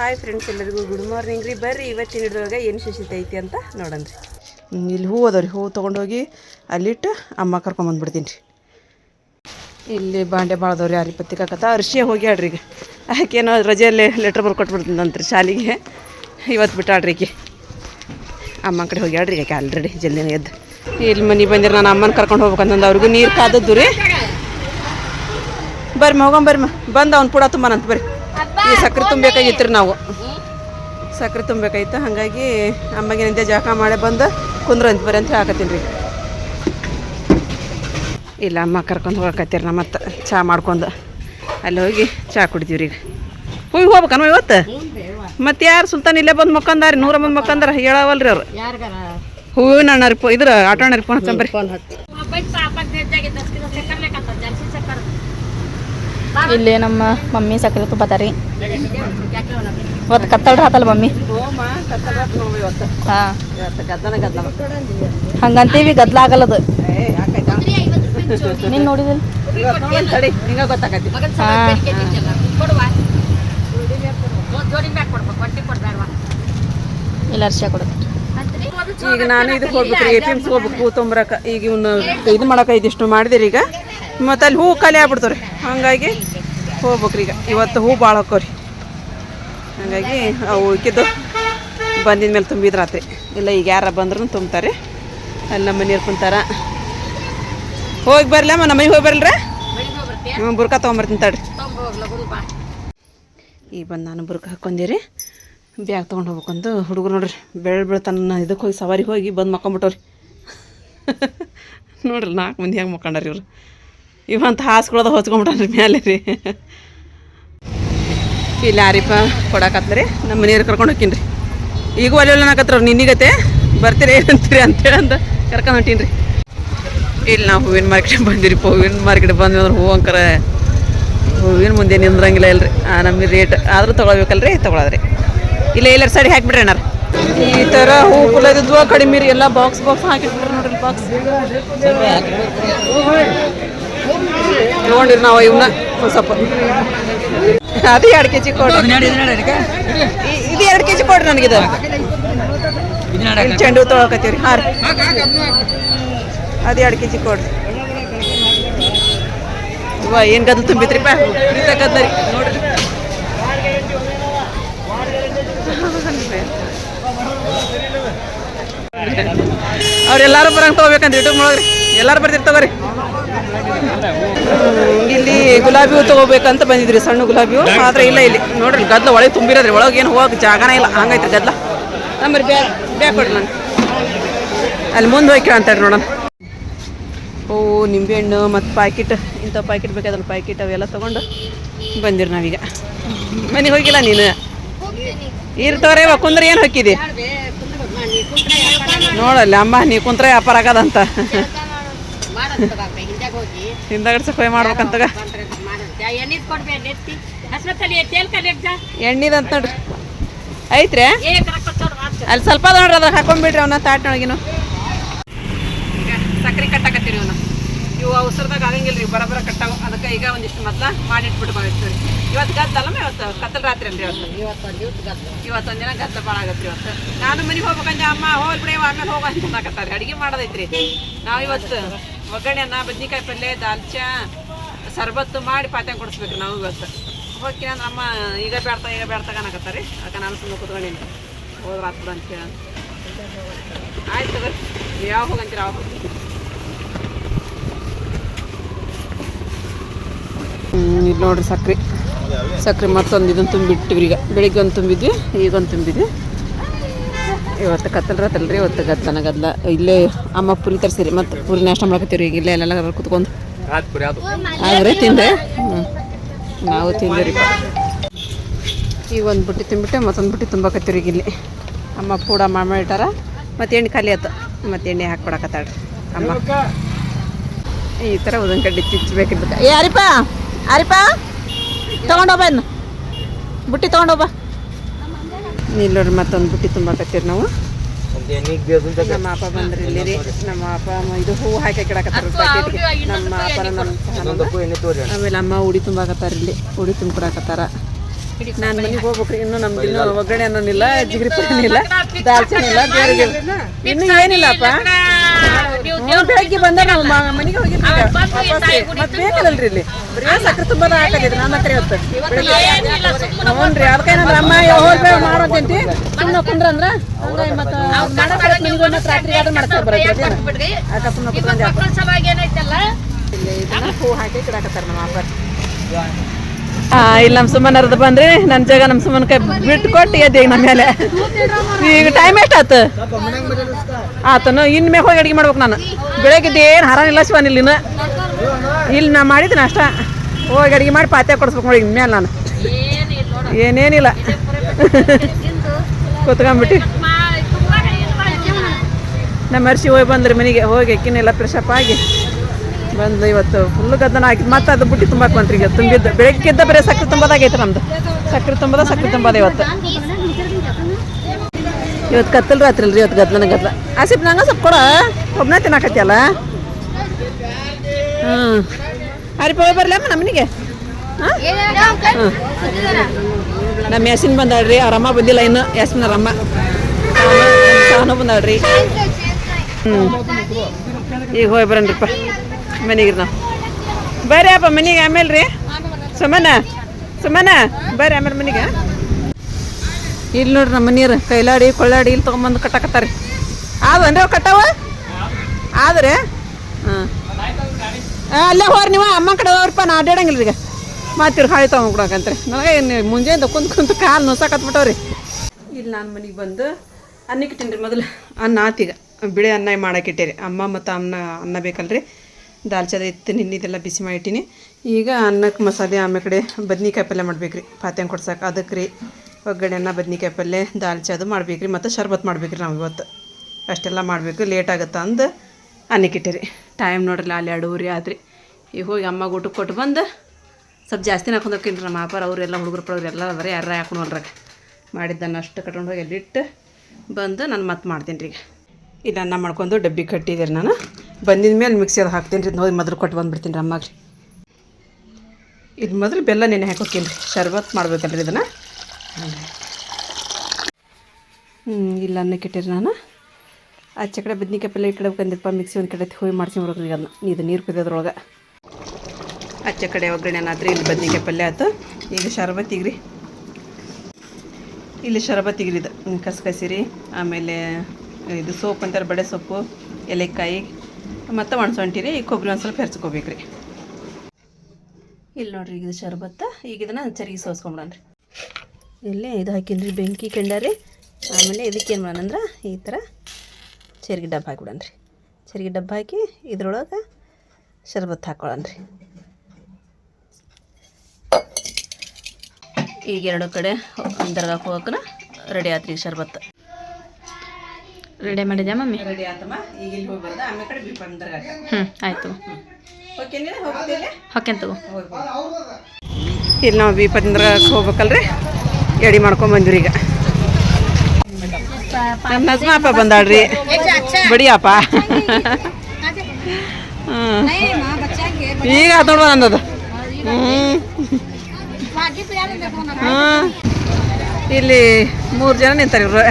Hi friends ಎಲ್ಲರಿಗೂ good morning ರೀ. ಬರ್ರಿ, ಇವತ್ತಿನ ಹಿಡಿದೊಳಗೆ ಏನು ಶಿಶಿತ ಐತಿ ಅಂತ ರೀ. ಇಲ್ಲಿ ಹೂ ಅದಾವ ರೀ ಹೂ ತೊಗೊಂಡೋಗಿ ಅಲ್ಲಿಟ್ಟು ಅಮ್ಮ ಕರ್ಕೊಂಬಂದ್ಬಿಡ್ತೀನಿ ರೀ. ಇಲ್ಲಿ ಬಾಂಡೆ ಭಾಳ ಅದಾವ್ರಿ ಯಾರಿಪತ್ತಿ ಕಾಕತ್ತ ಅರ್ಶಿಯ ಹೋಗ್ಯಾಡ್ರಿ ಈಗ. ಆಕೆನೋ ರಜೆಯಲ್ಲಿ ಲೆಟ್ರ್ ಬರ್ಕೊಟ್ಬಿಡ್ತೀನಂತ್ರಿ ಶಾಲೆಗೆ. ಇವತ್ತು ಬಿಟ್ಟಾಡ್ರಿ ಈಕೆ. ಅಮ್ಮ ಕಡೆ ಹೋಗ್ಯಾಡ್ರಿ ಈಗ ಆಲ್ರೆಡಿ ಜಲ್ದಿನೇ ಎದ್ದು. ಇಲ್ಲಿ ಮನೆ ಬಂದಿರ ನಾನು ಅಮ್ಮನ ಕರ್ಕೊಂಡು ಹೋಗ್ಬೇಕಂತಂದು ಅವ್ರಿಗೂ ನೀರು ಕಾದದ್ದು ರೀ. ಬರ್ರಿ ಹೋಗಂ ಬರ್ರಿ ಬಂದು ಅವ್ನು ಪುಡ ತುಂಬಾನಂತ ಬರ್ರಿ. ಈ ಸಕ್ಕರೆ ತುಂಬಬೇಕಾಗಿತ್ತು ರೀ ನಾವು. ಸಕ್ಕರೆ ತುಂಬಬೇಕಾಯ್ತು ಹಾಗಾಗಿ ಅಮ್ಮಗೆ ಜಳಕ ಜಾಕ ಮಾಡಿ ಬಂದು ಕುಂದ್ರಂತ ಬರೀ ಅಂತ ಹಾಕತ್ತೀನಿ ರೀ. ಇಲ್ಲ ಅಮ್ಮ ಕರ್ಕೊಂಡು ಹೋಗಕತ್ತೀರಿ ನಮ್ಮ ಮತ್ತೆ ಚಹಾ ಮಾಡ್ಕೊಂಡು. ಅಲ್ಲಿ ಹೋಗಿ ಚಹಾ ಕುಡಿತೀವಿ ಈಗ. ಹೋಗಿ ಹೋಗ್ಬೇಕಮ್ಮ ಇವತ್ತು? ಮತ್ತೆ ಯಾರು ಸುಲ್ತಾನ್ ಇಲ್ಲೇ ಬಂದು ಮಕ್ಕಂದಾರಿ ನೂರ ಬಂದು ಮಕ್ಕಂದಾರ ಹೇಳವಲ್ರಿ ಅವ್ರು. ಹೂವಿನ ಅಣ್ಣ ರೀ ಇದ್ರ ಆಟೋ ಅಣ್ಣ ರೀ ಫೋನ್ ಹಚ್ಚಂಬರಿ ಇಲ್ಲಿ ನಮ್ಮ ಮಮ್ಮಿ ಸಕ್ಕರೆ ತುಪ್ಪತಾರಿ ಇವತ್ತು ಕತ್ತಲ್ರಿ ಆತಲ್ಲ ಮಮ್ಮಿ? ಹಾಂ. ಹಂಗಂತೀವಿ ಗದ್ದಲ ಆಗಲ್ಲದು. ನೀನ್ ನೋಡಿದಿಲ್ಲ ಇಲ್ಲ ಅರ್ಶಿಯ ಕೊಡೋದು ಈಗ ನಾನು ಇದಕ್ಕೆ ಹೋಗ್ಬೇಕು ಎ ಟಿ ಎಮ್ಸ್ ಹೋಗ್ಬೇಕು ಹೂ ತೊಂಬರಕ್ಕೆ ಈಗ ಇವನ್ನ ಇದು ಮಾಡಕ್ಕೆ ಇದಿಷ್ಟು ಮಾಡಿದಿರಿ ಈಗ. ಮತ್ತು ಅಲ್ಲಿ ಹೂ ಖಾಲಿ ಆಗ್ಬಿಡ್ತಾವ್ರಿ. ಹಾಗಾಗಿ ಹೋಗ್ಬೇಕ್ರಿ ಈಗ. ಇವತ್ತು ಹೂ ಭಾಳ ಹಾಕೋರಿ ಹಾಗಾಗಿ ಅವು ಇಕ್ಕಿದ್ದು ಬಂದಿದ ಮೇಲೆ ತುಂಬಿದ್ರಾತ್ರಿ ಇಲ್ಲ ಈಗ ಯಾರ ಬಂದ್ರು ತುಂಬ್ತಾರೆ. ಅಲ್ಲಿ ನಮ್ಮ ಮನೆಯವ್ರು ಕುಂತಾರ. ಹೋಗಿ ಬರಲಮ್ಮ ನಮ್ಮ ಮನೆಗೆ ಹೋಗಿ ಬರಲ್ರ. ಹ್ಞೂ ಬುರ್ಕ ತೊಗೊಂಬರ್ತೀನಿ ತಡ್ರಿ. ಈಗ ಬಂದು ನಾನು ಬುರ್ಕ ಹಾಕೊಂಡಿರಿ ಬ್ಯಾಗ್ ತೊಗೊಂಡು ಹೋಗ್ಬೇಕಂದು ಹುಡುಗರು ನೋಡ್ರಿ. ಬೆಳೆ ಬೆಳ್ತಾನ ಇದಕ್ಕೆ ಹೋಗಿ ಸವಾರಿಗೆ ಹೋಗಿ ಬಂದು ಮಕ್ಕೊಂಬಿಟ್ಟವ್ರಿ. ನೋಡ್ರಿ ನಾಲ್ಕು ಮಂದಿ ಹೆಂಗೆ ಮಕ್ಕೊಂಡಾರಿ ಇವ್ರು. ಇವಂತ ಹಾಸ್ಕೊಳದ ಹೊಚ್ಕೊಂಬಿಟ್ಟಾನ್ರಿ ಮ್ಯಾಲೆ ರೀ. ಇಲ್ಲಿ ಆರಿಪ ಕೊಡಕತ್ರಿ ನಮ್ಮ ಮನೆಯವ್ರು ಕರ್ಕೊಂಡು ಹೋಗ್ತೀನಿ ಈಗ ಒಲೆ ನಾಕತ್ರ ಅನ್ನಕತ್ರ ನಿನ್ನಿಗತ್ತೆ, ಬರ್ತೀರಿ ಏನಂತೀರಿ ಅಂತೇಳಿ ಅಂತ ಕರ್ಕೊಂಡು ಹೊಂಟೀನಿ ರೀ ಇಲ್ಲಿ ನಾವು ಹೂವಿನ ಮಾರ್ಕೆಟ್ ಬಂದಿರಿ ಹೂವಿನ ಮಾರ್ಕೆಟ್ ಬಂದ್ವಿ ಅಂದ್ರೆ ಹೂ ಅಂಕರ ಹೂವಿನ ಮುಂದೆ ನಿಂದ್ರಂಗಿಲ್ಲ ಇಲ್ರಿ. ನಮಗೆ ರೇಟ್ ಆದರೂ ತೊಗೊಳ್ಬೇಕಲ್ರಿ, ತೊಗೊಳದ್ರಿ. ಇಲ್ಲ ಎಲ್ಲರ ಸೈಡ್ ಹಾಕಿಬಿಡ್ರಿ ಅಣ್ಣಾರ ಈ ಥರ ಹೂವು ಕುಲದಿದ್ವು ಕಡಿಮೆ ರೀ, ಎಲ್ಲ ಬಾಕ್ಸ್ ಬಾಕ್ಸ್ ಹಾಕಿಟ್ಬಿಡ್ರಿ ನೋಡ್ರಿ ಬಾಕ್ಸ್ ತೊಗೊಂಡಿರಿ ನಾವು ಇವನ್ನ ಸ್ವಲ್ಪ. ಅದು ಎರಡು ಕೆ ಜಿ ಕೊಡ್ರಿ ಇದು ಎರಡು ಕೆ ಜಿ ಕೊಡ್ರಿ ನನಗಿದ ಚೆಂಡು ತೊಗೊಳಕತ್ತೀವಿ ರೀ ಹಾಂ ರೀ. ಅದು ಎರಡು ಕೆ ಜಿ ಕೊಡ್ರಿ ವಾ ಏನು ಗದ್ದಲು ತುಂಬಿತ್ರಿಪ್ಪ ಪ್ರೀತ ಗದ್ದಲ ರೀ ನೋಡ್ರಿ. ಅವ್ರೆಲ್ಲರೂ ಬರಂಗೆ ತೊಗೋಬೇಕಂತ ಯೂಟ್ಯೂಬ್ ನೋಡ್ರಿ ಎಲ್ಲಾರು ಬರ್ತೀರಿ ತಗೋರಿ. ಇಲ್ಲಿ ಗುಲಾಬಿ ಹೂ ತಗೋಬೇಕಂತ ಬಂದಿದ್ರಿ ಸಣ್ಣ ಗುಲಾಬಿ ಹೂ. ಆದ್ರೆ ಇಲ್ಲ ಇಲ್ಲಿ. ನೋಡ್ರಿ ಗದ್ದಲ ಒಳಗೆ ತುಂಬಿರೋದ್ರಿ ಒಳಗೆ ಏನು ಹೋಗಕ್ಕೆ ಜಾಗನೇ ಇಲ್ಲ. ಹಂಗೈತೆ ಬ್ಯಾ ಬ್ಯಾಗ್ ಕೊಡ್ರಿ ನಂಗೆ ಅಲ್ಲಿ ಮುಂದೆ ಹೋಗಿ ಕೇಳಂತಾಡ್ರಿ ನೋಡೋಣ. ಓ ನಿಂಬೆಹಣ್ಣು ಮತ್ತು ಪ್ಯಾಕೆಟ್. ಇಂಥ ಪ್ಯಾಕೆಟ್ ಬೇಕಾದ್ರೆ ಪ್ಯಾಕೆಟ್ ಅವೆಲ್ಲ ತೊಗೊಂಡು ಬಂದಿರಿ ನಾವೀಗ. ಮನೆಗೆ ಹೋಗಿಲ್ಲ ನೀನು? ಇರ್ತವ್ರೆ ಕುಂದ್ರೆ ಏನು ಹಾಕಿದಿ ನೋಡಲ್ಲ ಅಮ್ಮ ನೀ ಕುಂತ್ರೆ ವ್ಯಾಪಾರ ಆಗದಂತ. ಹಿಂದಗಡೆ ಕೊಯ್ ಮಾಡ್ಬೇಕಂತ ಎಣ್ಣಿದಂತ ನೋಡ್ರಿ. ಐತ್ರಿ ಅಲ್ಲಿ ಸ್ವಲ್ಪ ಅದ ನೋಡ್ರಿ ಅದ್ರ ಹಾಕೊಂಡ್ಬಿಡ್ರಿ ಅವನ್ನ ತಾಟ್ನೊಳಗಿನ. ಸಕ್ಕರೆ ಕಟ್ಟಾಕತ್ತೀರಿ ಇವನು ಇವು ಅವಸರದಾಗ ಆಗಂಗಿಲ್ಲ ರೀ ಬರಬರ ಕಟ್ಟಾವ. ಅದಕ್ಕೆ ಈಗ ಒಂದಿಷ್ಟು ಮೊದಲ ಮಾಡಿಟ್ಬಿಟ್ಟು ಬಂದಿರ್ತೀವಿ ಇವತ್ತು ಗದ್ದಲ್ಲಮ್ಮ ಇವತ್ತು, ಕತ್ತಲ ರಾತ್ರಿ ಅಲ್ರಿ ಇವತ್ತು. ಇವತ್ತೊಂದು ದಿನ ಗದ್ದ ಭಾಳ ಆಗತ್ತೆ ಇವತ್ತು. ನಾನು ಮನೆಗೆ ಹೋಗ್ಬೇಕಂದ್ರೆ ಅಮ್ಮ ಹೋಗ್ಬಿಡಿ ಆಮೇಲೆ ಹೋಗ ಅಂತ ಅನ್ನಕತ್ತಾರೆ ಅಡಿಗೆ ಮಾಡೋದೈತ್ರಿ. ನಾವು ಇವತ್ತು ಒಗ್ಗರಣೆ ಅನ್ನ, ಬದ್ನಿಕಾಯಿ ಪಲ್ಯ, ದಾಲ್ಚ, ಸರ್ಬತ್ತು ಮಾಡಿ ಪಾತ್ಯ ಕೊಡಿಸ್ಬೇಕು ನಾವು ಇವತ್ತು. ಹೋಗಿ ಅಂದ್ರೆ ಅಮ್ಮ, ಈಗ ಬೇಡ್ತಾ, ಈಗ ಬೇಡ್ತಾಗ ಅನ್ನಕತ್ತಾರೆ. ಅದಕ್ಕೆ ನಾನು ಸುಮ್ಮನೆ ಕುತ್ಕೊಂಡಿನಿ. ಹೋದ್ರೆ ಅಂತ ಹೇಳಿ ಆಯ್ತು ತಗೋರಿ. ಯಾವಾಗ ಹೋಗಂತೀರ ಯಾವ ಇದು ನೋಡ್ರಿ ಸಕ್ರೆ. ಸಕ್ರೆ ಮತ್ತೊಂದು ಇದನ್ನು ತುಂಬಿಟ್ಟಿವ್ರಿ ಈಗ ಬೆಳಿಗ್ಗೆ ಒಂದು ತುಂಬಿದ್ವಿ, ಈಗೊಂದು ತುಂಬಿದ್ವಿ. ಇವತ್ತು ಕತ್ತಲ್ರತ್ತಲ್ಲ ರೀ ಇವತ್ತು ಗದ್ದನ ಗದ್ದಲ. ಇಲ್ಲೇ ಅಮ್ಮ ಪುರಿ ತರಿಸಿರಿ ಮತ್ತು ಪುರಿ ನಾಷ್ಟ ಮಾಡಕತ್ತೀವಿ ಈಗ. ಇಲ್ಲೇ ಎಲ್ಲ ಕುತ್ಕೊಂಡು. ಆದ್ರೆ ತಿಂದೆ. ನಾವು ತಿಂದಿರಿ ಈಗ ಒಂದು ಬುಟ್ಟಿ ತುಂಬಿಟ್ಟೆ ಮತ್ತೊಂದು ಬುಟ್ಟಿ ತುಂಬಕತ್ತೀವಿ ಈಗ ಇಲ್ಲಿ. ಅಮ್ಮ ಪೂಡ ಮಾಡಿಟ್ಟಾರ ಮತ್ತು ಎಣ್ಣೆ ಖಾಲಿ ಆಯ್ತು ಮತ್ತು ಎಣ್ಣೆ ಹಾಕ್ಕೊಡಕತ್ತಾಳ್ರಿ ಅಮ್ಮ. ಈ ಥರ ಉದನ್ ಕಡ್ಡಿ ಚಿಚ್ಚಬೇಕಿದ್ದ ಏ ಅರಿಪ ಅರಿಪ ತೊಗೊಂಡೋಗ ಇನ್ನು ಬುಟ್ಟಿ ತೊಗೊಂಡೋಗ ಇಲ್ಲಿ ನೋಡ್ರಿ ಮತ್ತೊಂದು ಬುಟ್ಟಿ ತುಂಬಾಕತ್ತೀರಿ ನಾವು ನಮ್ಮ ಅಪ್ಪ ಬಂದ್ರಿ ಇಲ್ಲಿ ರೀ. ನಮ್ಮ ಅಪ್ಪ ಇದು ಹೂ ಹಾಕಿ ಕಿಡಕತ್ತಾರ ನಮ್ಮ ಅಪ್ಪ ನಮ್ಮ. ಆಮೇಲೆ ಅಮ್ಮ ಉಡಿ ತುಂಬಾಕತ್ತಾರ ಇಲ್ಲಿ. ಉಡಿ ತುಂಬ್ಕೊಡಕತ್ತಾರ. ನಾನು ಮನೆಗೆ ಹೋಗ್ಬೇಕ್ರಿ ಇನ್ನು ನಮ್ದು ಇನ್ನೂ ಒಗ್ಗರಣೆ ಅನ್ನೋನಿಲ್ಲ ಜಿಗ್ರಿ ಪುಡಿ ಇಲ್ಲ ದಾಲ್ಚಿನ ಇಲ್ಲ ಬೇರೆ ಇನ್ನು ಏನಿಲ್ಲಪ್ಪ ಬೆಳಗ್ಗೆ ಬಂದ ನಾವು ಮನೆಗೆ ಹೋಗಿ ಮತ್ತೆ ಬೇಕಲ್ಲರಿ ಇಲ್ಲಿ ಬರೀ ಸಕ್ಕರೆ ತುಂಬ ಹಾಕಿದ್ರು ನಮ್ಮ ಹತ್ರ ಇವತ್ತು ಹ್ಞೂ ರೀ ಅದಕ್ಕೆ ಏನಂದ್ರೆ ಅಮ್ಮ ಹೋಗ್ಬೇಕು ಮಾಡೋದಂತಿ ಸುಮ್ಮನೆ ಕುಂದ್ರಂದ್ರ ಹಂಗಾಗಿ ಮತ್ತೆ ಮನೆಗೆ ಹೋಗಿ ರಾತ್ರಿ ಆದ್ರೂ ಮಾಡ್ತಾರೆ ಬರೋದ್ರಿ ಅಕ್ಕ ಸುಮ್ಮನೆ ಕುತ್ಕೊಂಡು ಹೂ ಹಾಕಿ ಕಿಡಾಕತ್ತಾರ ನಮ್ಮ ಅಪ್ಪ ಇಲ್ಲಿ ನಮ್ಮ ಸುಮ್ಮನರ್ದು ಬಂದ್ರಿ. ನನ್ನ ಜಾಗ ನಮ್ಮ ಸುಮ್ಮನ ಕೈ ಬಿಟ್ಟು ಕೊಟ್ಟು ಎದ್ದು ನಮ್ಮ ಮೇಲೆ. ಈಗ ಟೈಮ್ ಎಷ್ಟಾತು ಆತನು ಇನ್ನು ಮೇಲೆ ಹೋಗಿ ಅಡಿಗೆ ಮಾಡ್ಬೇಕು ನಾನು. ಬೆಳಗ್ಗೆ ಏನು ಹರಾನಿಲ್ಲ ಶಿವನ್ ಇಲ್ಲಿ ಇನ್ನು. ಇಲ್ಲಿ ನಾ ಮಾಡಿದ್ದೀನಿ ಅಷ್ಟ. ಹೋಗಿ ಅಡಿಗೆ ಮಾಡಿ ಪಾತ್ಯ ಕೊಡಿಸ್ಬೇಕು ನೋಡಿ ಇನ್ಮೇಲೆ ನಾನು. ಏನೇನಿಲ್ಲ. ಕೂತ್ಕೊಂಡ್ಬಿಟ್ಟು. ನಮ್ಮ ಅರ್ಶಿ ಹೋಗಿ ಬಂದ್ರಿ ಮನೆಗೆ. ಹೋಗಿ ಅಕ್ಕಿನೆಲ್ಲ ಫ್ರೆಶ್ ಆಗಿ. ಬಂದು ಇವತ್ತು ಫುಲ್ ಗದ್ದನ ಹಾಕಿ ಮತ್ತೆ ಅದು ಬುಟ್ಟಿ ತುಂಬಾ ಬಂತ್ರಿ ಈಗ. ತುಂಬಿದ್ದು ಬೆಳಗ್ಗೆದ್ದ ಬರೀ ಸಕ್ಕರೆ ತುಂಬದಾಗೈತೆ ನಮ್ದು. ಸಕ್ಕರೆ ತುಂಬದ ಸಕ್ಕರೆ ತುಂಬದ ಇವತ್ತು. ಇವತ್ತು ಕತ್ತಲ್ ರಾತ್ರಿ ಅಲ್ರಿ ಇವತ್ತು ಗದ್ಲನ ಗದ್ಲ. ಆಸಿಪ್, ನಂಗೆ ಸ್ವಲ್ಪ ಕೊಡ. ಒಬ್ಬನೇ ತಿನ್ನಾಕತ್ಯಲ್ಲ ಹ್ಞೂ ಅರಿ ಹೋಗಿ ಬರಲ್ಲಮ್ಮ ನಮ್ಮ ಮನೆಗೆ ಹಾಂ? ನಮ್ಮ ಯಾಸಿನ್ ಬಂದಾಳ್ರಿ ಅರಮ್ಮ ಬಂದಿಲ್ಲ ಇನ್ನು. ಯಾಸಿನ್ ಅರಮ್ಮ ಬಂದಾಳ್ರಿ. ಹ್ಞೂ ಈಗ ಹೋಗಿ ಬರೋಣ್ರಿಪ್ಪ ಮನೆಗೆ ನಾವು ಬರ್ರಿ ಅಪ್ಪ, ಮನೆಗೆ ಆಮೇಲೆ ರೀ. ಸುಮನ ಸುಮನ, ಬರ್ರಿ ಆಮೇಲೆ ಮನೆಗೆ. ಇಲ್ಲಿ ನೋಡ್ರಿ ನಮ್ಮ ಮನೀರು ಕೈಲಾಡಿ, ಕೊಳ್ಳಾಡಿ ಇಲ್ಲಿ ತೊಗೊಂಬಂದು ಕಟ್ಟಾಕತ್ತಾರೆ. ಆದನ್ರಿ ಅವು ಕಟ್ಟಾವ? ಆದ್ರೆ, ಹಾಂ. ಅಲ್ಲೇ ಹೋರಿ ನೀವು, ಅಮ್ಮ ಕಡೆ ಹೋಗ್ರಪ್ಪ, ನಾ ಅಡ್ಡಾಡಂಗಿಲ್ಲ ಈಗ. ಮಾತಿರ್ ಹಾಳಿ ತೊಗೊಂಡ್ಬಿಡಕಂತ್ರಿ ನನಗೆ ಮುಂಜಾನೆ ಕುಂತ ಕುಂತು ಕಾಲು ನೋಸಾಕತ್ಬಿಟ್ಟವ್ರಿ ಇಲ್ಲಿ ನಾನು ಮನೆಗೆ ಬಂದು ಅನ್ನಕ್ಕೆ ತಿನ್ರಿ ರೀ ಮೊದಲು. ಅನ್ನ ಆತೀಗ ಬಿಳಿ ಅನ್ನ ಮಾಡಕ್ಕಿಟ್ಟೇರಿ ಅಮ್ಮ ಮತ್ತು ಅನ್ನ ಅನ್ನ ಬೇಕಲ್ರಿ. ದಾಲ್ಚದ ಇತ್ತು ನಿನ್ನಿದೆಲ್ಲ ಬಿಸಿ ಮಾಡಿಟ್ಟಿನಿ. ಈಗ ಅನ್ನಕ್ಕೆ ಮಸಾಲೆ, ಆಮೇಲೆ ಕಡೆ ಬದ್ನಿಕಾಯಿ ಪಲ್ಯ ಮಾಡ್ಬೇಕ್ರಿ. ಪಾತ್ಯಂಗೆ ಕೊಡ್ಸಕ್ಕೆ ಅದಕ್ಕೆ ರೀ. ಒಗ್ಗರಣೆ ಅನ್ನ ಬದ್ನಿಕಾಯಿ ಪಲ್ಯ ದಾಲ್ಚಾದು ಮಾಡ್ಬೇಕು ರೀ ಮತ್ತು ಶರ್ಬತ್ ಮಾಡ್ಬೇಕು ರೀ ನಾವು ಇವತ್ತು. ಅಷ್ಟೆಲ್ಲ ಮಾಡಬೇಕು. ಲೇಟ್ ಆಗುತ್ತೆ ಅಂದು ಅನ್ನಕ್ಕಿಟ್ಟಿರಿ ಟೈಮ್ ನೋಡ್ರಿ ಅಲ್ಲಿ ಎರಡೂವರೆ ಆದ್ರಿ. ಈಗ ಹೋಗಿ ಅಮ್ಮಗೆ ಊಟಕ್ಕೆ ಕೊಟ್ಟು ಬಂದು ಸ್ವಲ್ಪ ಜಾಸ್ತಿನ ಹಾಕೊಂಡು ಹೋಗ್ತೀನಿ ನಮ್ಮ ಅಪ್ಪಾರ. ಅವರೆಲ್ಲ ಹುಡುಗರು ಪಡೋರು ಎಲ್ಲ ಅದಾರೆ ಯಾರ ಹಾಕೊಂಡು ಹೊಲ್ರಾಗ ಮಾಡಿದ್ದನ್ನು ಅಷ್ಟು ಕಟ್ಕೊಂಡು ಹೋಗಿ ಅಲ್ಲಿಟ್ಟು ಬಂದು ನಾನು ಮತ್ತೆ ಮಾಡ್ತೀನಿ ರೀ ಈಗ. ಅನ್ನ ಮಾಡ್ಕೊಂಡು ಡಬ್ಬಿ ಕಟ್ಟಿದ್ದೀರಿ ನಾನು. ಬಂದಿದ ಮೇಲೆ ಮಿಕ್ಸಿ ಅದು ಹಾಕ್ತೀನಿ ರೀ ನೋಡಿ ಮೊದಲು ಕೊಟ್ಟು ಬಂದುಬಿಡ್ತೀನಿ ರೀ ಅಮ್ಮಗೆ ಇದು ಮೊದಲು ಬೆಲ್ಲ ನೆನೆ ಹಾಕೋತೀನಿ ರೀ ಶರ್ಬತ್ ಮಾಡ್ಬೇಕಲ್ರಿ ಇದನ್ನು. ಇಲ್ಲ ಅನ್ನಕ್ಕೆ ಇಟ್ಟಿರಿ ನಾನು. ಆಚೆ ಕಡೆ ಬದ್ನಿಕಾಯಿ ಪಲ್ಯ ಈ ಕಡೆ ಬಂದಿರಪ್ಪ ಮಿಕ್ಸಿ ಒಂದು ಕಡೆ ಹೋಗಿ ಮಾಡ್ಸ್ಕೊಂಬರ್ಬೇಕು ಈಗ ಅದನ್ನ ಇದು ನೀರು ಕುದಿಯೋದ್ರೊಳಗೆ ಆಚೆ ಕಡೆ ಒಗ್ಗರಣೆ ಆತ್ರಿ? ಇಲ್ಲಿ ಬದ್ನಿಕಾಯಿ ಪಲ್ಯ ಆಯ್ತು ಈಗ ಶರ್ಬತ್ತಿಗೆ ರೀ ಇಲ್ಲಿ ಶರಬತ್ತಿಗೆ ಇದು. ಕಸಕಸಿರಿ ಆಮೇಲೆ ಇದು ಸೋಪ್ ಅಂತಾರೆ, ಬಡೆ ಸೊಪ್ಪು ಎಲೆಕಾಯಿ. ಮತ್ತು ಒಣಸೊಂಟಿ ರೀ, ಈ ಕೊಬ್ಬರಿ ಒಂದು ಸ್ವಲ್ಪ ಹೆರ್ಚ್ಕೋಬೇಕು ರೀ ಇಲ್ಲಿ ನೋಡ್ರಿ ಈಗ ಶರಬತ್ತ. ಈಗ ಇದನ್ನು ಚರಿಗೆ ಸೋಸ್ಕೊಂಬಿಡೋಣ ರೀ. ಇಲ್ಲೇ ಇದು ಹಾಕಿನ್ರಿ ಬೆಂಕಿ ಕೆಂಡಾರಿ ಆಮೇಲೆ ಇದಕ್ಕೆ ಏನು ಮಾಡೋಣ ಅಂದ್ರೆ ಈ ಥರ ಚರಿಗೆ ಡಬ್ಬ ಹಾಕಿಬಿಡೋಣ ರೀ. ಚರಿಗೆ ಡಬ್ಬ ಹಾಕಿ ಇದ್ರೊಳಗೆ ಶರ್ಬತ್ತು ಹಾಕೊಳ್ಳೋಣ ರೀ. ಈಗ ಎರಡು ಕಡೆ ದರ್ಗಾಕ್ಕೆ ಹೋಗೋಕೆ ರೆಡಿ ಆತ್ರಿ ಶರ್ಬತ್ತು. ರೆಡಿ ಮಾಡಿದ್ಯಾ ಮಮ್ಮಿ? ರೆಡಿ ಆತಮ್ಮ. ಈಗ ಇಲ್ಲಿ ಹೋಗಿ ಬರ್ದ. ಆಮೇಲೆ ಕಡೆ ಬಿಪ್ಪನ್ ದರ್ಗಾಕ ಹ್ಞೂ ಆಯಿತು. ಓಕೆ ಹೋಗ್ತಿಲ್ಲ ಹೊಕ್ಕೇನ್ ತಗೋ. ಇಲ್ಲಿ ನಾವು ಬೀಪದಿಂದ ಹೋಗ್ಬೇಕಲ್ರಿ? ಎಡಿ ಮಾಡ್ಕೊಂಡ್ ಬಂದ್ರಿ ಈಗ. ನಮ್ಮ ನಜ್ಮಾಪ ಬಂದಾಳ್ರಿ. ಬಡಿಯಪ್ಪ. ಹ್ಮ್. ಈಗ ಆತ್ ನೋಡುವ ನಂದದು ಹ್ಮ್. ಇಲ್ಲಿ ಮೂರು ಜನ ನಿಂತಾರೆ ಇವ್ರು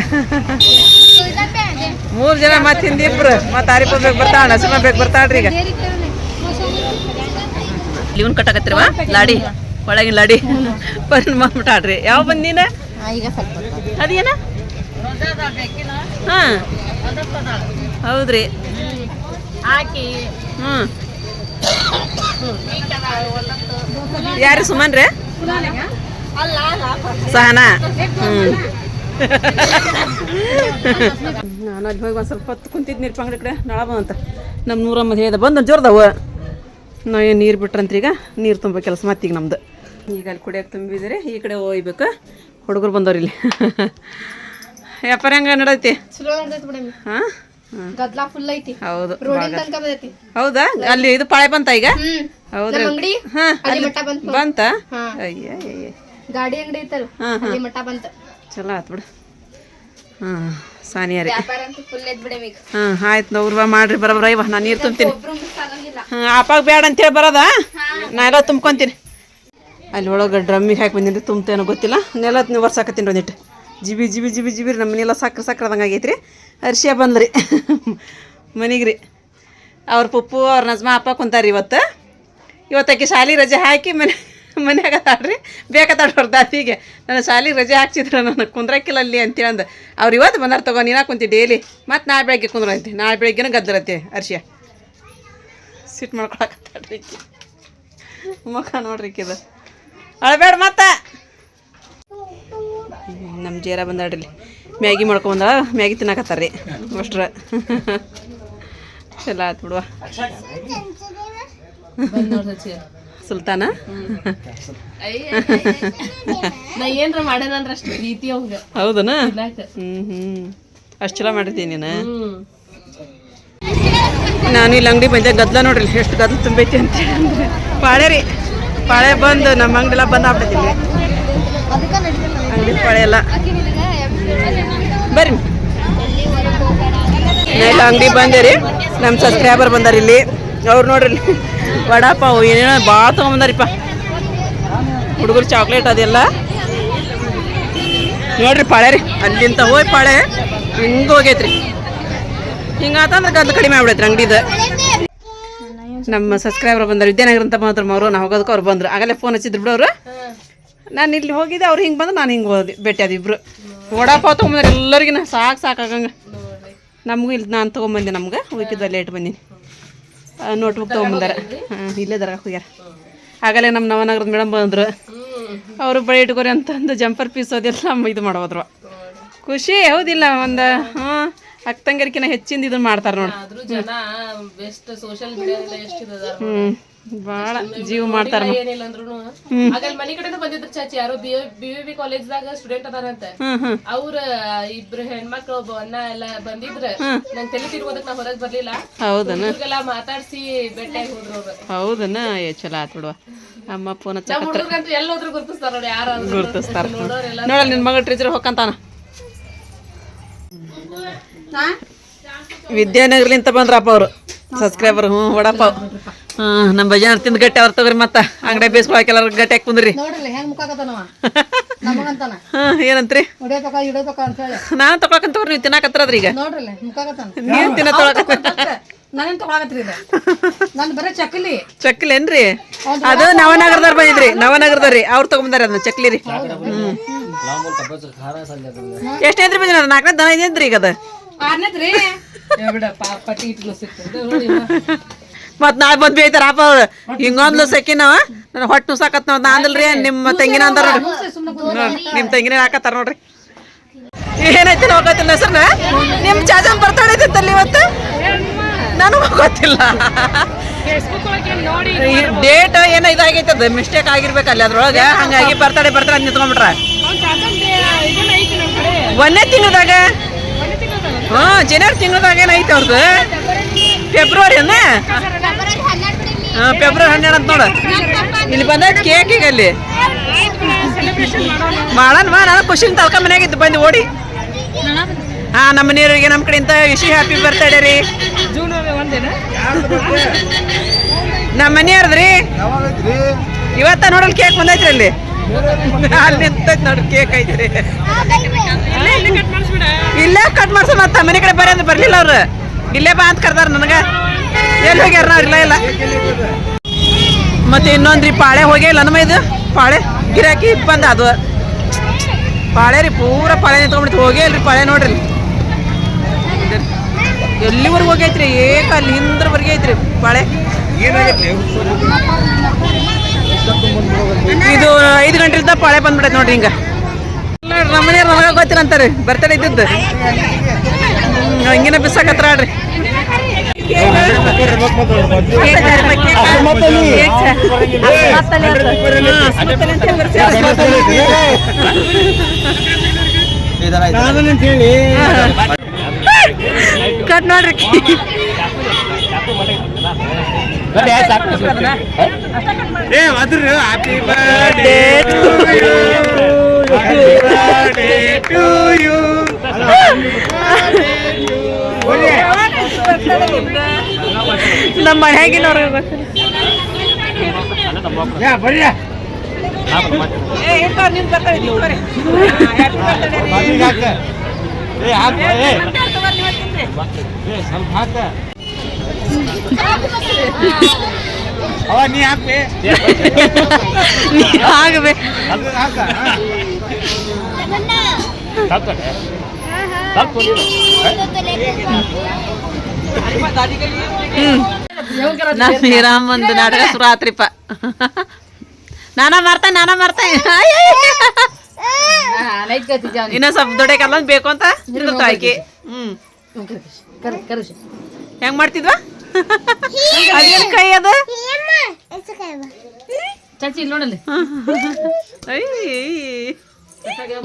ಮೂರು ಜನ ಮತ್ತೆ ಹಿಂದೆ ಇಬ್ರು ಮತ್ತೆ ಆರಿಪ ಬೇಕು ಬರ್ತಾಳ ನಸಮ ಬೇಕು ಬರ್ತಾಳ್ರಿ ಈಗ. ಇವನ್ ಕಟ್ಟಾಕತ್ತಿರವ ಲಾಡಿ ಒಳಗಿನ ಲಾಡಿ. ಬರ್ ಮಾಡ್ಬಿಟ್ಟಾಡ್ರಿ ಯಾವ ಬಂದಿನ ನೀನ? ಈಗ ಸ್ವಲ್ಪ ಅದೇನ? ಹಾಂ. ಹೌದ್ರಿ. ಹಾಕಿ ಹ್ಞೂ ಯಾರು ಸುಮನ್ ರೀ ಸಹನಾ? ಹ್ಞೂ ನಾನು ಅಲ್ಲಿ ಹೋಗಿ ಒಂದು ಸ್ವಲ್ಪ ಹೊತ್ತು ಕುಂತಿದ್ದು ನೀರು ಪಂಗಡಿ ಕಡೆ. ನಳ ಬಂತ ನಮ್ಮ ನೂರಮ್ಮ ಹೇಳಿದ ಬಂದು ಜೋರ್ದವ ನಾವು ಏನು ನೀರು ಬಿಟ್ರಂತ ಈಗ? ನೀರು ತುಂಬ ಕೆಲಸ ಮತ್ತೀಗ ನಮ್ದು. ಈಗ ಅಲ್ಲಿ ಕುಡಿಯೋಕೆ ತುಂಬಿದ್ರೆ ಈ ಕಡೆ ಒಯ್ಬೇಕು ಹುಡುಗರು ಬಂದವ್ರು ಇಲ್ಲಿ. ವ್ಯಾಪಾರ ಹೆಂಗೆ ನಡೈತಿ? ಹಾಂ? ಗದ್ಲಾ ಫುಲ್ ಐತಿ. ಹೌದು ಹೌದಾ? ಅಲ್ಲಿ ಇದು ಪಾಳೆ ಬಂತ ಈಗ? ಹೌದ್ರಿ. ಹಾ ಬಂತು. ಅಯ್ಯ ಗಾಡಿ ಅಂಗಡಿ ಐತಲ್ಲ ಹಾ. ಬಂತ ಚಲೋ ಆತು ಬಿಡು. ಹಾಂ ಸಾನಿಯಾ ರೀ. ವ್ಯಾಪಾರ ಅಂತೂ ಫುಲ್ ಐತ್ ಬಿಡಿ ಈಗ ಹಾಂ ಆಯ್ತು ನವ್ರವ ಮಾಡ್ರಿ ಬರಬ್ರ ಇವ ನಾನು ನೀರು ತುಂಬ್ತೀನಿ. ಹಾಂ ಅಪ್ಪಾಗ ಬೇಡ ಅಂತೇಳಿ ಬರೋದಾ? ನಾ ಎಲ್ಲ ತುಂಬ್ಕೊಂತೀನಿ. ಅಲ್ಲಿ ಒಳಗೆ ಡ್ರಮ್ಮಿಗೆ ಹಾಕಿ ಬಂದಿನಿ ತುಂಬ್ತೇನೋ ಗೊತ್ತಿಲ್ಲ. ನೆಲ ನೀವು ಒಂದಿಟ್ಟು ಜಿಬಿ ಜಿಬಿ ಜಿಬಿ ಜಿಬಿ ರೀ ನಮ್ಮ ಮನೆಯೆಲ್ಲ ಸಕ್ರೆ ಸಕ್ರೆ ಆದಂಗೆ ಆಗೈತೆ ರೀ ಅರ್ಶಿಯ ಬಂದ್ರಿ ಮನೆಗೆ ರೀ. ಅವ್ರ ಪಪ್ಪು ಅವ್ರ ನಜ್ಮಾ ಅಪ್ಪ ಕುಂತಾರ್ರಿ ಇವತ್ತು. ಇವತ್ತಾಕಿ ಶಾಲೆ ರಜೆ ಹಾಕಿ ಮನೆ ಮನ್ಯಾಗ ಅದಾಳ್ರಿ. ಬೇಕಾದ ಅವ್ರ ದಾದಿಗೆ ನನ್ನ ಶಾಲೆಗೆ ರಜೆ ಹಾಕ್ಸಿದ್ರು ನಾನು ಕುಂದ್ರಕ್ಕಿಲ್ಲ ಅಲ್ಲಿ ಅಂತೇಳಂದು ಅವ್ರು ಇವತ್ತು ಬಂದಾರ ತಗೋ, ನೀನಾ ಕುಂತಿ ಡೈಲಿ ಮತ್ತು ನಾಳೆ ಬೆಳಗ್ಗೆ ಕುಂದ್ರಂತೆ. ನಾಳೆ ಬೆಳಗ್ಗೆನೂ ಗದ್ದರತ್ತೆ ಅರ್ಶಿಯ. ಸಿಟ್ಟು ಮಾಡ್ಕೊಳಕತ್ತಾಳ್ರಿ ಈಕಿ. ಮುಖ ನೋಡ್ರಿ ಇದು ಅಳಬೇಡ ಮತ್ತೆ. ನಮ್ಮ ಜೇರ ಬಂದಾಡ್ರಿ ಮ್ಯಾಗಿ ಮಾಡ್ಕೊಂಬಂದ ಮ್ಯಾಗಿ ತಿನ್ನಕತ್ತಾರ ರೀ ಅಷ್ಟ್ರ. ಚಲೋ ಆಯ್ತು ಬಿಡುವ. ಸುಲ್ತಾನ? ನಾ ಏನ್ರ ಅಷ್ಟು ಪ್ರೀತಿ ಅವಂಗ. ಹೌದನ? ಅಷ್ಟು ಚಲೋ ಮಾಡಿರ್ತೀನಿ ನೀನು? ನಾನು ಇಲ್ಲಿ ಅಂಗಡಿ ಬಂದೆ ಗದ್ಲ ನೋಡ್ರಿ ಎಷ್ಟು ಗದ್ಲ ತುಂಬೈತಿ ಅಂದ್ರೆ. ಪಾಳೆ ರೀ ಪಾಳೆ ಬಂದು ನಮ್ಮ ಅಂಗಡಿ ಎಲ್ಲ ಬಂದು ಆಗ್ಬಿಡ್ತೀನಿ ಅಂಗಡಿ ಪಾಳೆ ಎಲ್ಲ. ಬರ್ರಿ. ನಾ ಇಲ್ಲ ಅಂಗಡಿ ಬಂದೆ ರೀ ನಮ್ಮ ಸಬ್ಸ್ಕ್ರೈಬರ್ ಬಂದಾರ ಇಲ್ಲಿ. ಅವ್ರು ನೋಡ್ರಿ ವಡಾಪ ಏನೇನೋ ಭಾಳ ತೊಗೊಂಬಂದಾರಿಪ್ಪ. ಹುಡುಗರು ಚಾಕ್ಲೇಟ್ ಅದೆಲ್ಲ. ನೋಡ್ರಿ ಪಾಳೆ ರೀ ಅಲ್ಲಿಂದ ಹೋಗಿ ಪಾಳೆ, ಹಿಂಗೆ ಹೋಗೈತ್ರಿ. ಹಿಂಗಾತಂದ್ರೆ ಗದ್ದು ಕಡಿಮೆ ಆಗ್ಬಿಡೈತ್ರಿ ಅಂಗಡಿದ. ನಮ್ಮ ಸಬ್ಸ್ಕ್ರೈಬರ್ ಬಂದರು ವಿದ್ಯಾನಗರ ಅಂತ ಬಂದ್ರು ಅವರು ನಾವು ಹೋಗೋದಕ್ಕೆ ಅವ್ರು ಬಂದ್ರು. ಆಗಲೇ ಫೋನ್ ಹಚ್ಚಿದ್ರು ಬಿಡೋರು ನಾನು ಇಲ್ಲಿ ಹೋಗಿದ್ದೆ, ಅವ್ರು ಹಿಂಗೆ ಬಂದು ನಾನು ಹಿಂಗೆ ಹೋದೆ ಭೇಟಿ ಅದು ಇಬ್ರು. ವಡಾಪಾವ್ ತೊಗೊಂಬಂದ್ರೆ ಎಲ್ಲರಿಗಿನ ಸಾಕು ಸಾಕಾಗಂಗೆ. ನಮಗೂ ಇಲ್ಲಿ ನಾನು ತೊಗೊಂಬಂದೆ ನಮ್ಗೆ ಹೋಗಿದ್ದೆ ಲೇಟ್ ಬಂದೀನಿ. ನೋಟ್ಬುಕ್ ತೊಗೊಂಬಂದಾರ ಹಾಂ ಇಲ್ಲೇ ದರ ಹೋಗ್ಯಾರ. ಆಗಲೇ ನಮ್ಮ ನವನಗರದ ಮೇಡಮ್ ಬಂದರು. ಅವರು ಬಳಿ ಇಟ್ಕೊರಿ ಅಂತಂದು ಜಂಪರ್ ಪೀಸ್ ಅದೆಲ್ಲ ಇದು ಮಾಡೋದ್ರು ಖುಷಿ ಹೌದಿಲ್ಲ ಒಂದು ಹಾಂ ಅಕ್ಕಂಗರಿಕಿನ ಹೆಚ್ಚಿಂದ ಇದನ್ನ ಮಾಡ್ತಾರೆ ನೋಡಿ. ಭಾಳ ಜೀವ ಮಾಡ್ತಾರ ಏನಿಲ್ಲ ಅಂದ್ರೂ ಆಗಲ್ ಮನಿ ಕಡೆನ ಬಂದಿದ್ರು ಚಾಚಿ. ಯಾರೋ ಬಿ ಬಿ ಬಿ ಕಾಲೇಜ್ದಾಗ ಸ್ಟೂಡೆಂಟ್ ಅದಾರಂತ. ಅವ್ರ ಇಬ್ರು ಹೆಣ್ಮಕ್ಳು ಒಬ್ಬ ಅಣ್ಣ ಎಲ್ಲ ಬಂದಿದ್ರ. ನಂಗೆ ತಲೆ ತಿರ್ಗೋದಕ್ ನಾ ಹೊರಗ್ ಬರ್ಲಿಲ್ಲ. ಹೌದನ? ಮಾತಾಡ್ಸಿ ಬೆಟ್ಟಾಗಿ ಹೋದ್ರು ಅವ್ರು. ಹೌದನ? ಏ ಚಲೋ ಆತ್ ಬಿಡುವ. ಅಮ್ಮ ಫೋನ್ ಹಚ್ಚಕತ್ರ ಎಲ್ಲೋದ್ರು ಗುರ್ತಿಸ್ತಾರ ನೋಡಿ ಯಾರು ಗುರ್ತಿಸ್ತಾರ. ನೋಡೋರೆಲ್ಲ ನೋಡಲ್ಲ ನಿನ್ನ ಮಗ ಟೀಚರ್ ಹೊಕ್ಕಂತಾನ ವಿದ್ಯಾನಗರ್ಲಿಂತ ಬಂದ್ರಪ್ಪ ಅವರು. ಸಬ್ಸ್ಕ್ರೈಬರ್ ಹ್ಞೂ ವಡಪಾವ್. ಹಾಂ ನಮ್ಮ ಬಜಾರ್ ತಿಂದು ಗಟ್ಟಿ ಅವ್ರು ತಗೋರಿ ಮತ್ತೆ. ಅಂಗಡಿ ಬೇಸ್ಕೊಳಕ್ಕೆಲ್ಲ ಗಟ್ಟಿ ಹಾಕಿ ಕುಂದ್ರಿ. ನೋಡ್ರಿ ಹೆಂಗ್ ಮುಖಾಕತ್ತಾನವ ನಮಗಂತಾನ. ಹಾಂ ಏನಂತ್ರಿ? ನಾನು ತಗೊಳಕಂತ ತಗೋರಿ ನೀವು ತಿನ್ನಾಕತ್ರದ್ರಿ ಈಗ? ನೋಡ್ರಿ ನೀವು ತಿನ್ನ ತೊಗೊಳಕ ನಾನೇನ್ ತಗೊಳಕತ್ರಿ ಇದು ನಂದು ಬರೀ ಚಕ್ಲಿ. ಏನ್ರಿ? ಅದು ನವನಗರದವ್ರು ಬಂದಿದ್ರಿ ನವನಗರದವ್ರಿ. ಅವ್ರು ತಗೊಂಬಂದಾರ ಅದನ್ನ ಚಕ್ಲಿ ರೀ ಹ್ಞೂ ಎಷ್ಟು ಐತ್ರಿ ಬಂದಿನ ನಾಲ್ಕನೇ ದನ ಇದೇನ್ರಿ ಈಗ ಅದು? ಬಿಡಪ್ಪ ಪಟ್ಟಿ ಮತ್ ನಾಳೆ ಬಂದ್ ಬೀತಾರ ಅಪ್ಪ ಅವ್ರು. ಹಿಂಗೊಂದ್ಲು ಸೆಕಿನವ ನನ್ನ ಹೊಟ್ಟೆ ನುಸಾಕತ್ ನಾವ್ ನಾ ಅಂದಲ್ರಿ ನಿಮ್ಮ ತೆಂಗಿನ ಅಂದಾರ ನೋಡ್ರಿ ನಿಮ್ ತೆಂಗಿನ ಹಾಕತ್ತಾರ ನೋಡ್ರಿ. ಏನೈತಿ ನಾವು ಗೊತ್ತಿಲ್ಲ ನಿಮ್ಮ ನಿಮ್ ಬರ್ತಾಳೆ ಐತಲ್ಲಿ ಇವತ್ತು? ನನಗೂ ಗೊತ್ತಿಲ್ಲ. ಡೇಟ್ ಏನ ಇದಾಗೈತೆ ಅದು ಮಿಸ್ಟೇಕ್ ಆಗಿರ್ಬೇಕು ಅಲ್ಲಿ ಅದ್ರೊಳಗೆ. ಹಂಗಾಗಿ ಬರ್ತಾಳೆ ಬರ್ತಾಳೆ ನಿಂತ್ಕೊಂಡ್ಬಿಟ್ರ. ಒಂದೇ ತಿಂಗಳದಾಗ? ಹಾ ಜನವರಿ ತಿಂಗಳದಾಗ ಏನೈತೆ ಅವ್ರದ್ದು ಫೆಬ್ರವರಿ ಅನ್ನ? ಹಾ ಫೆಬ್ರವರಿ ಹನ್ನೆರಡು ಅಂತ ನೋಡು. ಇಲ್ಲಿ ಬಂದ ಕೇಕ್ ಈಗ ಅಲ್ಲಿ. ಮಾಡೋಣ ಮಾ ನಾನು ಖುಷಿನ ತಲ್ಕ ಮನೆಯಾಗಿದ್ದು ಬಂದು ಓಡಿ. ಹಾ ನಮ್ಮ ಮನೆಯವರಿಗೆ ನಮ್ಮ ಕಡೆಯಿಂದ ವಿಶಿ ಹ್ಯಾಪಿ ಬರ್ತಡೇ ರೀ. ನಮ್ಮ ಮನೆಯವ್ರದ್ರಿ? ಇವತ್ತ ನೋಡಲ್ ಕೇಕ್ ಬಂದೈತ್ರಿ ಅಲ್ಲಿ. ಅಲ್ಲಿ ನಿಂತೈತೆ ನೋಡಿ ಕೇಕ್ ಐತ್ರಿ. ಇಲ್ಲೇ ಕಟ್ ಮಾಡ್ಸ ಮತ್ತೆ ಮನೆ ಕಡೆ ಬರೋ ಅಂದ್ರೆ ಬರ್ಲಿಲ್ಲ ಅವ್ರು. ಇಲ್ಲೇ ಬಾ ಅಂತ ಕರ್ದಾರ ನನಗ. ಎಲ್ಲಿ ಹೋಗ್ಯಾರ ಇಲ್ಲ ಇಲ್ಲ. ಮತ್ತೆ ಇನ್ನೊಂದ್ರಿ, ಪಾಳೆ ಹೋಗಿಲ್ಲ ನಮ್ಮ ಇದು. ಪಾಳೆ, ಗಿರಾಕಿ ಬಂದ ಅದು. ಪಾಳೆ ರೀ, ಪೂರ ಪಾಳೆ ನಿಂತ್ಕೊಂಡ್ಬಿಡ್ತು. ಹೋಗೇ ಇಲ್ರಿ ಪಾಳೆ ನೋಡ್ರಿ ಎಲ್ಲಿವರೆಗೂ ಹೋಗೈತ್ರಿ? ಏಕ ಅಲ್ಲಿ ಹಿಂದ್ರವರೆಗೆ ಐತ್ರಿ ಪಾಳೆ. ಇದು ಐದು ಗಂಟೆಲಿಂದ ಪಾಳೆ ಬಂದ್ಬಿಡೈತೆ ನೋಡ್ರಿ ಹಿಂಗ. ನಮ್ಮ ಮನೆಯವ್ರು ನನಗೆ ಗೊತ್ತಿಲ್ಲ ಅಂತಾರೆ ಬರ್ತಾರೆ ಇದ್ದಿದ್ದು ಹಂಗಿನ ಬಿಸಾಕತ್ರ ಆಡ್ರಿ. ಕಟ್ ನೋಡ್ರಿ happy birthday to you birthday to you ನಮ್ಮ ಮನ್ಯಾಗಿನವ್ರಿಗೆ ಯಾ ಬರ್ರಿ. ಏ ಹ್ಯಾಪಿ ಏ ಏ. ಏ ಸ್ವಲ್ಪ ಹಾಕ ಅವ ನೀ ಹಾಕ್ಬೇ ಆಗಬೇಕು ಅದು ಹಾಕ ಹಿರಾಮಂದು ನಾಟಕ ಶುರು ಆತ್ರಿಪ್ಪ ನಾನ ಮಾಡ್ತೇನೆ ನಾನ ಮಾಡ್ತೇನೆ ಇನ್ನ ಸ್ವಲ್ಪ ದೊಡ್ಡಕಲ್ಲ ಬೇಕು ಅಂತ ಆಯ್ಕೆ ಹ್ಮ್ ಹೆಂಗ್ ಮಾಡ್ತಿದ್ವಾ ಅದೇನ್ ಕೈ ಅದು? ಚಾಚಿ ಇಲ್ಲಿ ನೋಡಲ್ಲಿ.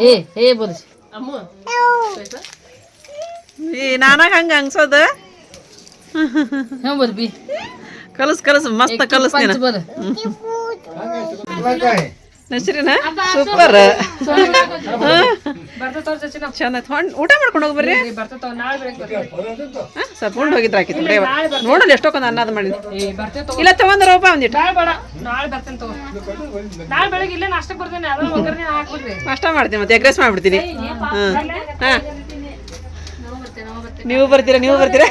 ಏ ಏ ಬರ್ಸಿ ನಾನಾಗ ಹಂಗ ಹಂಗ್ಸೋದ ಹ್ಞೂ ಬರ್ಬಿ ಕಲಸ್ ಕಲಸ್ ಮಸ್ತ್ ಕಲಸ್ ನೀನು. ಬೋಲ್. ನಶ್ರಿನ? ಸೂಪರ್. ಚಂದ ಹೊಂಡ್ ಊಟ ಮಾಡ್ಕೊಂಡು ಹೋಗಿ ಬರ್ರಿ. ನಾಳೆ ಬೆಳಗ್ಗೆ ಸ್ವಲ್ಪ ಉಂಡು ಹೋಗಿದ್ರ ಆಕಿತ್ತು ಬಿಡಿ ನೋಡಲ್ಲ ಎಷ್ಟೊಂದು ಅನ್ನದ ಮಾಡಿದ್ವಿ ಏ ಇಲ್ಲ ತಗೊಂಡ್ರಪ್ಪ ಒಂದಿಟ್ಟು ನಾಳೆ ಬೇಡ ನಾಳೆ ಬರ್ತೇನೆ ತಗೋ. ನಾಳೆ ಬೆಳಗ್ಗೆ ಇಲ್ಲೇ ನಾಷ್ಟಕ್ಕೆ ಬರ್ತೇನೆ ಅದ್ರ ಒಗ್ಗರಣೆ ಹಾಕ್ಬಿಡ್ರಿ. ನಾಷ್ಟ ಮಾಡ್ತೀನಿ ಮತ್ತೆ ಎಗ್ರೆಸ್ ಮಾಡ್ಬಿಡ್ತೀನಿ. ಹಾಂ. ಹಾ. ನೀವು ಬರ್ತೀರಾ ನೀವು ಬರ್ತೀರಾ?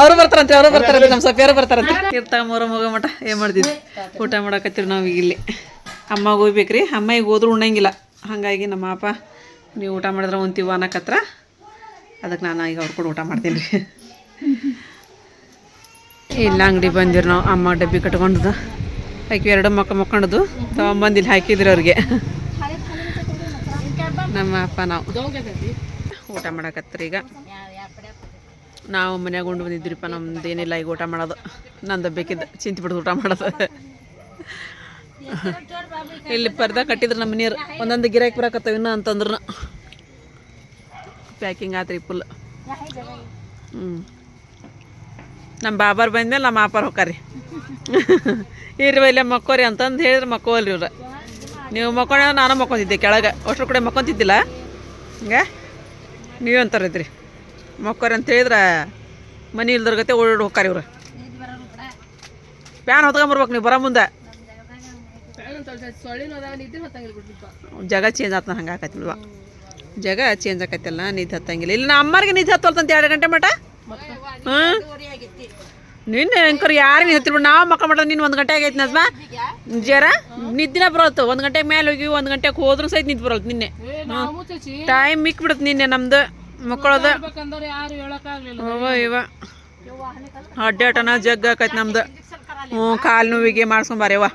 ಅವರು ಬರ್ತಾರಂತೆ ಅವರು ಬರ್ತಾರಂತೆ ನಮ್ಮ ಸಫಿಯರು ಬರ್ತಾರಂತೆ. ತೀರ್ಥ ಮೂರ ಮಗ ಮಠ ಏನು ಮಾಡ್ತಿದ್ವಿ ಊಟ ಮಾಡಕತ್ತೀವಿ ನಾವು ಈಗ ಇಲ್ಲಿ. ಅಮ್ಮಗೆ ಹೋಗ್ಬೇಕ್ರಿ. ಅಮ್ಮ ಈಗ ಹೋದ್ರು ಉಣ್ಣಂಗಿಲ್ಲ. ಹಾಗಾಗಿ ನಮ್ಮ ಅಪ್ಪ ನೀವು ಊಟ ಮಾಡಿದ್ರೆ ಒಂತೀವ ಅನ್ನಕತ್ರ ಅದಕ್ಕೆ ನಾನು ಈಗ ಅವ್ರು ಕೂಡ ಊಟ ಮಾಡ್ತೀನಿ ರೀ. ಇಲ್ಲ ಅಂಗಡಿ ಬಂದಿರಿ ನಾವು, ಅಮ್ಮ ಡಬ್ಬಿ ಕಟ್ಕೊಂಡದು. ಆಕೆ ಎರಡು ಮಕ್ಕ ಮಕ್ಕೊಂಡದು ತಗೊಂಬಂದು ಇಲ್ಲಿ ಹಾಕಿದ್ರಿ ಅವ್ರಿಗೆ. ನಮ್ಮ ಅಪ್ಪ ನಾವು. ಊಟ ಮಾಡಕತ್ರಿ ಈಗ. ನಾವು ಮನ್ಯಾಗ ಉಂಡು ಬಂದಿದ್ರಿಪ್ಪ, ನಮ್ದು ಏನಿಲ್ಲ, ಈಗ ಊಟ ಮಾಡೋದು. ನಂದು ಬೇಕಿದ್ದು, ಚಿಂತೆ ಬಿಡ್ದು ಊಟ ಮಾಡೋದು. ಇಲ್ಲಿ ಪರ್ದ ಕಟ್ಟಿದ್ರು ನಮ್ಮ ನೀರು ಒಂದೊಂದು ಗಿರಾಕಿ ಬರಕತ್ತವಿನ ಅಂತಂದ್ರು ಪ್ಯಾಕಿಂಗ್ ಆತ್ರಿ ಫುಲ್ ಹ್ಞೂ ನಮ್ಮ ಬಾಬಾರ್ ಬಂದ್ಮೇಲೆ ನಮ್ಮ ಆಪರ್ ಹೋಕಾರಿ ಇರ್ರಿ ಇಲ್ಲೇ ಮಕ್ಕೋರಿ ಅಂತಂದು ಹೇಳಿದ್ರೆ ಮಕ್ಕೋಲ್ರಿ ಇವ್ರು ನೀವು ಮಕ್ಕೊಂಡ ನಾನು ಮಕ್ಕೊಂತಿದ್ದೆ ಕೆಳಗೆ ಅಷ್ಟ್ರ ಕಡೆ ಮಕ್ಕೊಂತಿದ್ದಿಲ್ಲ ಹಿಂಗೆ ನೀವು ಅಂತಾರೈತ್ರಿ ಮಕ್ಕೋರಿ ಅಂತ ಹೇಳಿದ್ರೆ ಮನೆ ಇಲ್ದರ್ಗತೆ ಓಡಾಡಿ ಹೋಕಾರಿ ಇವ್ರು ಪ್ಯಾನ್ ಹೊತ್ಕೊಂಬರ್ಬೇಕು ನೀವು ಬರೋ ಮುಂದೆ ಜಾಗ ಚೇಂಜ್ ಆತ ಹಂಗೆ ಆಕೈತಿಲ್ವ ಜಗ ಚೇಂಜ್ ಆಕೈತಲ್ಲ ನಿದ್ದೆ ಹತ್ತಂಗಿಲ್ಲ. ಇಲ್ಲಿ ನಮ್ಮ ಅಮ್ಮರಿಗೆ ನಿದ್ದೆ ಹತ್ತೋಲ್ತಂತ ಎರಡು ಗಂಟೆ ಮಟ ಹಾಂ? ನಿನ್ನೆ ಅಂಕರ್ ಯಾರು ಹತ್ತಿರ್ಬಿಡು ನಾವು ಮಕ್ಕಳು ಮಾಡೋದು ನಿನ್ನ ಒಂದು ಗಂಟೆ ಆಗೈತೆ ನಜ್ಮಾ? ಜರ? ನಿದ್ದಿನ ಬರೋತು ಒಂದು ಗಂಟೆ ಮೇಲೆ ಹೋಗಿ ಒಂದು ಗಂಟೆಗೆ ಹೋದ್ರೂ ಸಹಿತ ನಿದ್ದು ಬರೋದು ನಿನ್ನೆ. ಟೈಮ್ ಮಿಕ್ ಬಿಡುತ್ತೆ ನಿನ್ನೆ ನಮ್ದು ಮಕ್ಕಳದ. ಅವ ಇವ. ಅಡ್ಡಾಟನ ಜಗ್ಗ ಆಕೈತೆ ನಮ್ದು. ಹ್ಞೂ ಕಾಲು ನೋವಿಗೆ ಮಾಡ್ಸ್ಕೊಂಬಾರ್ಯವ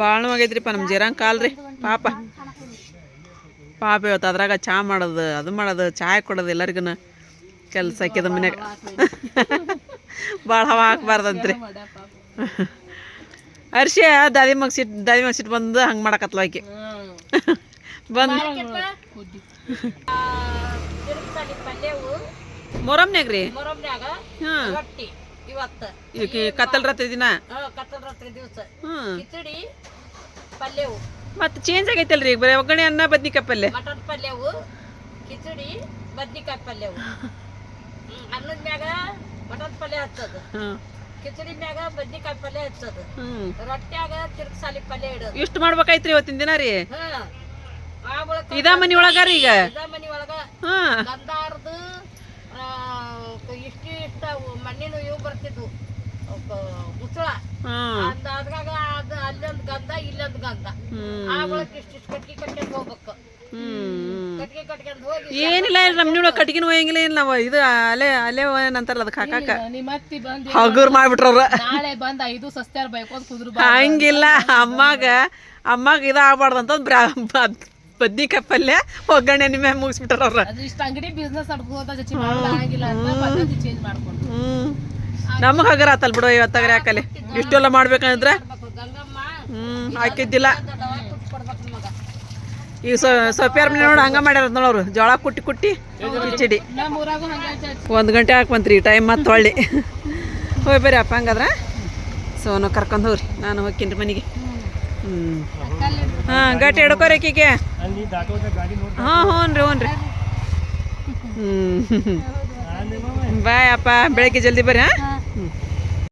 ಭಾಳ ನೋವಾಗೈತ್ರಿಪ್ಪ ನಮ್ಮ ಜರಂಗ್ ಕಾಲ್ರಿ. ಪಾಪ. ಪಾಪ ಇವತ್ತು ಅದ್ರಾಗ ಚಾ ಮಾಡೋದು ಅದು ಮಾಡೋದು ಚಾಯ್ ಕೊಡೋದು ಎಲ್ಲರಿಗೂ ಕೆಲಸ ಹಾಕಿದ ಮನ್ಯಾಗ. ಭಾಳ ಹವಾ ಹಾಕ್ಬಾರ್ದಂತ್ರಿ. ಅರ್ಶಿ ದಾದಿ ಮಗ ಸಿಟ್ಟು ದಾದಿ ಮಗ ಸಿಟ್ಟು ಬಂದು ಹಂಗೆ ಮಾಡಕತ್ಲ ಆಕೆ. ಬಂದು. ಮೊರಮ್ನ್ಯಾಗ ರೀ ಹಾಂ. ಇವತ್ತು ಕತ್ತಲ್ ರಾತ್ರಿ ದಿನ? ಕತ್ತಲ ರಾತ್ರಿ ದಿವಸ. ಹ್ಞೂ ಪಲ್ಯವು. ಮತ್ತೆ ಚೇಂಜ್ ಆಗೈತಲ್ರಿ ಈಗ ಬರೀ ಒಗ್ಗರಣೆ ಅನ್ನ ಬದ್ನಿಕಾಯಿ ಪಲ್ಯ. ಮಟನ್ ಪಲ್ಯವು ಕಿಚಡಿ ಬದ್ನಿಕಾಯಿ ಪಲ್ಯವು. ಅನ್ನದ ಮ್ಯಾಗ ಮಟನ್ ಪಲ್ಯ ಹಚ್ಚೋದು. ಕಿಚಡಿ ಮ್ಯಾಗ ಬದ್ನಿಕಾಯಿ ಪಲ್ಯ ಹಚ್ಚೋದು. ರೊಟ್ಟ್ಯಾಗ ತಿರ್ಗಸಾಲಿ ಪಲ್ಯ ಇಡೋದು. ಇಷ್ಟು ಮಾಡ್ಬೇಕಾಯ್ತ್ರಿ ಇವತ್ತಿನ ದಿನ ರೀ? ಇದ ಮನಿ ಒಳಗ ರೀ ಈಗ? ಇದ ಮನಿ ಒಳಗ ಗಂಧಾರದು ಇಷ್ಟು ಇಷ್ಟ ಮಣ್ಣಿನ ಇವು ಬರ್ತಿದ್ವು. ಮುಚ್ಚಳ ಅಂದ ಅದ್ರಾಗ ಅದ ಅಲ್ಲೊಂದ್ ಗಂಧ ಇಲ್ಲೊಂದ್ ಗಂಧ ಆ ಬಳಕ ಇಷ್ಟಿಷ್ಟು ಕಟ್ಗೆ ಕಟ್ಕೊಂಡ್ ಹೋಗ್ಬೇಕು. ಕಟ್ಗೆ ಕಟ್ಕೊಂಡ್ ಹೋಗಿ ಏನಿಲ್ಲ ಇಲ್ಲ ನಮ್ಮ ನೀವು ಕಟ್ಗಿನ ಒಯ್ಯಂಗಿಲ್ಲ ಇಲ್ಲ ನಾವು ಇದು ಅಲೆ ಅಲೆ ಏನಂತಾರಲ್ಲ ಅದಕ್ಕೆ ಹಾಕಾಕ ನಿಮ್ಮ ಅತ್ತಿ ಬಂದ್ ಹಗುರ್ ಮಾಡ್ಬಿಟ್ರವ್ರ. ನಾಳೆ ಬಂದ್ ಐದು ಸಸ್ತ್ಯಾರ ಬೈಕೋದ್ ಕುದ್ರು ಹಂಗಿಲ್ಲ. ಅಮ್ಮಾಗ ಅಮ್ಮಾಗ ಇದು ಆಗ್ಬಾರ್ದು ಅಂತ ಬದ್ನಿಕಾಯಿ ಪಲ್ಯ ಒಗ್ಗರಣೆ ನಿಮ್ಮೆ ಮುಗಿಸ್ಬಿಟ್ರ ಅವ್ರ ಅದು ಇಷ್ಟ ಅಂಗಡಿ ಬಿಸ್ನೆಸ್ ಅಡ್ಕೋದ ಚಚಿ ಮಾಡಲ್ಲ ಆಗಿಲ್ಲ ಅಂತ ಚೇಂಜ್ ಮಾಡ್ಕೊಂಡು ಹ್ಮ್. ನಮಗೆ ಹಗರ ಆತಲ್ ಬಿಡು ಇವತ್ತಾಗ್ರೆ ಯಾಕಲ್ಲಿ ಇಷ್ಟೆಲ್ಲ ಮಾಡ್ಬೇಕಂದ್ರೆ? ಹ್ಮ್ ಹಾಕಿದ್ದಿಲ್ಲ. ಈಗ ಸೊ ಸೊಪ್ಪಿಯಾರ ಮನೆ ನೋಡಿ ಹಂಗ ಮಾಡ್ಯಾರ ನೋಡವ್ರು ಜೋಳ ಕುಟ್ಟಿ ಕುಟ್ಟಿ ಕಿಚಡಿ ಒಂದ್ ಗಂಟೆ ಹಾಕಿ ಬಂತ್ರಿ ಟೈಮ್ ಮತ್ತೆ ಹೊಳ್ಳಿ. ಹೋಯ್ ಬರ್ರಿ ಅಪ್ಪ ಹಂಗಾದ್ರೆ? ಸೋನು ಕರ್ಕೊಂಡು ಹೋಗ್ರಿ ನಾನು ಹೋಗ್ತೀನಿ ಮನೆಗೆ. ಹ್ಞೂ ಹಾಂ ಗಟ್ಟಿ ಹಿಡ್ಕೋರಿ ಆಕಿಗೆ ಹಾಂ ಹ್ಞೂ ರೀ ಹ್ಞೂ ರೀ ಹ್ಞೂ ಬಾಯ್ ಅಪ್ಪ ಬೆಳಗ್ಗೆ ಜಲ್ದಿ ಬರ್ರಿ ಹಾಂ